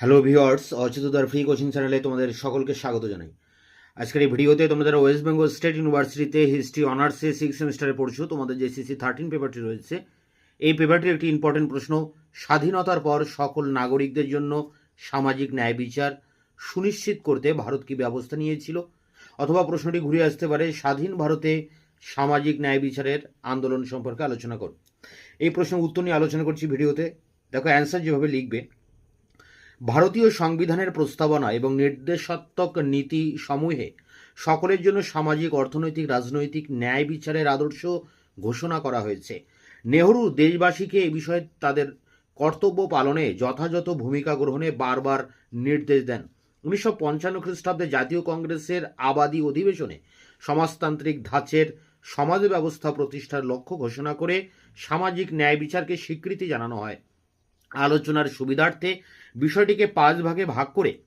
Hello viewers অচ্যুতদার free coaching চ্যানেলে তোমাদের সকলকে স্বাগত জানাই। আজকের এই ভিডিওতে তোমরা যারা ওয়েস্ট বেঙ্গল স্টেট ইউনিভার্সিটিতে হিস্ট্রি অনার্সে সিক্স সেমিস্টারে পড়ছো। তোমাদের যে সিসি থার্টিন পেপারটি রয়েছে, এই পেপারটির একটি ইম্পর্টেন্ট প্রশ্ন, স্বাধীনতার পর সকল নাগরিকদের জন্য সামাজিক ন্যায় বিচার সুনিশ্চিত করতে ভারত কি ব্যবস্থা নিয়েছিল? অথবা প্রশ্নটি ঘুরে আসতে পারে, স্বাধীন ভারতে সামাজিক ন্যায় বিচারের আন্দোলন সম্পর্কে আলোচনা কর। এই প্রশ্নের উত্তর নিয়ে আলোচনা করছি ভিডিওতে। দেখো অ্যান্সার যেভাবে লিখবে ভারতীয় সংবিধানের প্রস্তাবনা এবং নির্দেশাত্মক নীতি সমূহে সকলের জন্য সামাজিক, অর্থনৈতিক, রাজনৈতিক, ন্যায় বিচারের আদর্শ ঘোষণা করা হয়েছে। নেহরু দেশবাসীকে এ বিষয়ে তাদের কর্তব্য পালনে যথাযথ ভূমিকা গ্রহণে বারবার নির্দেশ দেন। উনিশশো পঞ্চান্ন খ্রিস্টাব্দে জাতীয় কংগ্রেসের আবাদী অধিবেশনে সমাজতান্ত্রিক ধাঁচের সমাজ ব্যবস্থা প্রতিষ্ঠার লক্ষ্য ঘোষণা করে সামাজিক ন্যায় বিচারকে স্বীকৃতি জানানো হয়। আলোচনার সুবিধার্থে বিষয়টিকে পাঁচ ভাগে ভাগ করে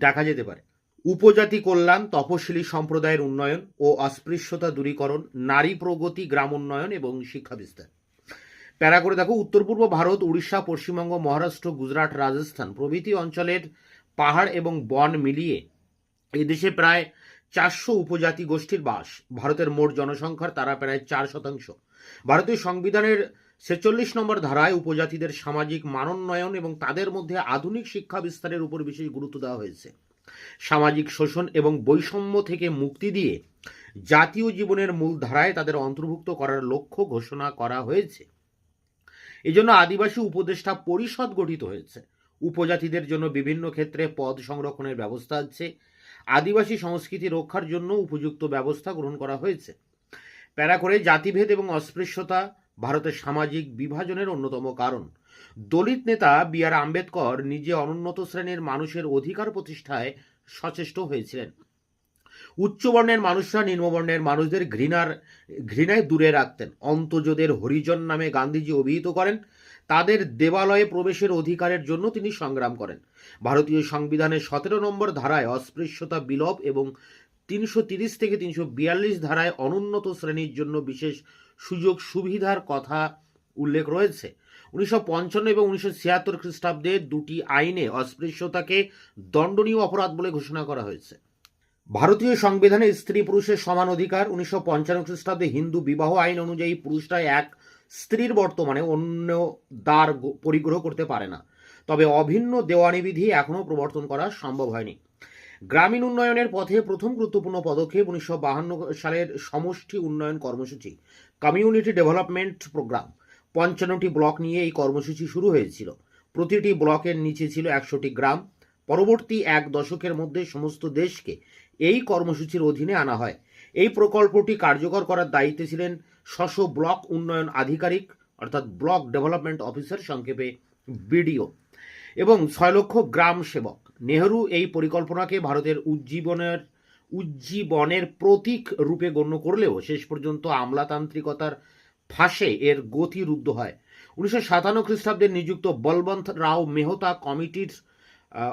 দেখা যেতে পারে। উপজাতি কল্যাণ, তপশিলি সম্প্রদায়ের উন্নয়ন ও অস্পৃশ্যতা দূরীকরণ, নারী প্রগতি, গ্রাম উন্নয়ন এবং শিক্ষা বিস্তার। প্যারা করে দেখো, উত্তর পূর্ব ভারত, উড়িষ্যা, পশ্চিমবঙ্গ, মহারাষ্ট্র, গুজরাট, রাজস্থান প্রভৃতি অঞ্চলের পাহাড় এবং বন মিলিয়ে এদেশে প্রায় চারশো উপজাতি গোষ্ঠীর বাস। ভারতের মোট জনসংখ্যার তারা প্রায় চার শতাংশ। ভারতীয় সংবিধানের ছেচল্লিশ নম্বর ধারায় উপজাতিদের সামাজিক মানোন্নয়ন এবং তাদের মধ্যে আধুনিক শিক্ষা বিস্তারের উপর বিশেষ গুরুত্ব দেওয়া হয়েছে। সামাজিক শোষণ এবং বৈষম্য থেকে মুক্তি দিয়ে জাতীয় জীবনের মূল ধারায় তাদের অন্তর্ভুক্ত করার লক্ষ্য ঘোষণা করা হয়েছে। এজন্য আদিবাসী উপদেষ্টা পরিষদ গঠিত হয়েছে। উপজাতিদের জন্য বিভিন্ন ক্ষেত্রে পদ সংরক্ষণের ব্যবস্থা আছে। আদিবাসী সংস্কৃতি রক্ষার জন্য উপযুক্ত ব্যবস্থা গ্রহণ করা হয়েছে। প্যারা করে জাতিভেদ এবং অস্পৃশ্যতা ভারতের সামাজিক বিভাজনের অন্যতম কারণ। দলিত নেতা বি আর আম্বেদকর নিজে অনুন্নত শ্রেণির মানুষের অধিকার প্রতিষ্ঠায় সচেষ্ট হয়েছিলেন। উচ্চবর্ণের মানুষরা নিম্নবর্ণের মানুষদের ঘৃণার, ঘৃণায় দূরে রাখতেন। অন্তর্যোদের হরিজন নামে গান্ধীজি অভিহিত করেন, তাদের দেবালয়ে প্রবেশের অধিকারের জন্য তিনি সংগ্রাম করেন। ভারতীয় সংবিধানের সতেরো নম্বর ধারায় অস্পৃশ্যতা, বিলোপ এবং তিনশো তিরিশ থেকে তিনশো বিয়াল্লিশ ধারায় অনুন্নত শ্রেণির জন্য বিশেষ সুযোগ সুবিধার কথা উল্লেখ রয়েছে। উনিশশো পঞ্চান্ন এবং উনিশশো ছিয়াত্তর খ্রিস্টাব্দে দুটি আইনে অস্পৃশ্যতাকে দণ্ডনীয় অপরাধ বলে ঘোষণা করা হয়েছে। ভারতীয় সংবিধানে স্ত্রী পুরুষের সমান অধিকার, উনিশশো পঞ্চান্ন খ্রিস্টাব্দে হিন্দু বিবাহ আইন অনুযায়ী পুরুষরা এক, স্ত্রীর বর্তমানে অন্য দ্বার পরিগ্রহ করতে পারে না। তবে অভিন্ন দেওয়ানি বিধি এখনও প্রবর্তন করা সম্ভব হয়নি। গ্রামীণ উন্নয়নের পথে প্রথম গুরুত্বপূর্ণ পদক্ষেপ উনিশশো সালের সমষ্টি উন্নয়ন কর্মসূচি, কমিউনিটি ডেভেলপমেন্ট প্রোগ্রাম। পঞ্চান্নটি ব্লক নিয়ে এই কর্মসূচি শুরু হয়েছিল। প্রতিটি ব্লকের নিচে ছিল একশোটি গ্রাম। পরবর্তী এক দশকের মধ্যে সমস্ত দেশকে এই কর্মসূচির অধীনে আনা হয়। এই প্রকল্পটি কার্যকর করার দায়িত্বে ছিলেন স্ব ব্লক উন্নয়ন আধিকারিক, অর্থাৎ ব্লক ডেভেলপমেন্ট অফিসার সংক্ষেপে বিডিও, এবং ছয় লক্ষ গ্রাম সেবক। নেহরু এই পরিকল্পনাকে ভারতের উজ্জীবনের উজ্জীবনের প্রতীক রূপে গণ্য করলেও শেষ পর্যন্ত আমলাতান্ত্রিকতার ফাঁসে এর গতি রুদ্ধ হয়। উনিশশো সাতান্ন খ্রিস্টাব্দে নিযুক্ত বলবন্ত রাও মেহতা কমিটির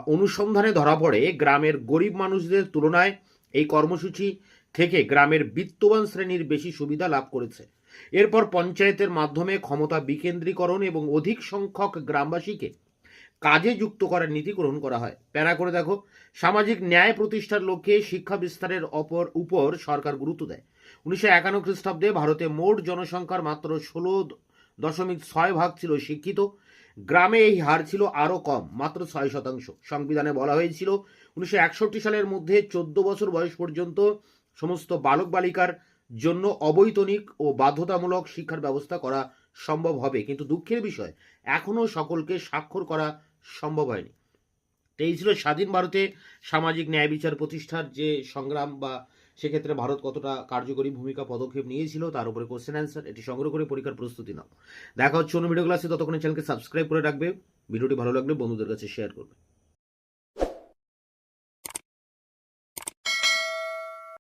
অনুসন্ধানে ধরা পড়ে গ্রামের গরিব মানুষদের তুলনায় এই কর্মসূচি থেকে গ্রামের বিত্তবান শ্রেণির বেশি সুবিধা লাভ করেছে। এরপর পঞ্চায়েতের মাধ্যমে ক্ষমতা বিকেন্দ্রীকরণ এবং অধিক সংখ্যক গ্রামবাসীকে কাজে যুক্ত করার নীতি গ্রহণ করা হয়। প্যারা করে দেখো, সামাজিক ন্যায় প্রতিষ্ঠার লক্ষ্যে শিক্ষা বিস্তারের অপর উপর সরকার গুরুত্ব দেয়। উনিশশো একান্ন খ্রিস্টাব্দে ভারতে মোট জনসংখ্যার মাত্র ষোলো দশমিক ছয় ভাগ ছিল শিক্ষিত। গ্রামে এই হার ছিল আরও কম, মাত্র ছয় শতাংশ। সংবিধানে বলা হয়েছিল, উনিশশো একষট্টি সালের মধ্যে চোদ্দ বছর বয়স পর্যন্ত সমস্ত বালক বালিকার জন্য অবৈতনিক ও বাধ্যতামূলক শিক্ষার ব্যবস্থা করা সম্ভব হবে। কিন্তু দুঃখের বিষয় এখনও সকলকে স্বাক্ষর করা সম্ভব হয়নি। এই ছিল স্বাধীন ভারতে সামাজিক ন্যায় বিচার প্রতিষ্ঠার যে সংগ্রাম বা সেক্ষেত্রে ভারত কতটা কার্যকরী ভূমিকা পদক্ষেপ নিয়েছিল, তার উপরে কোশ্চেন অ্যান্সার এটি সংগ্রহ করে পরীক্ষার প্রস্তুতি নাও। দেখা হচ্ছে অন্য ভিডিও ক্লাসে ততক্ষণে চ্যানেলকে সাবস্ক্রাইব করে রাখবে। ভিডিওটি ভালো লাগলে বন্ধুদের কাছে শেয়ার করবে।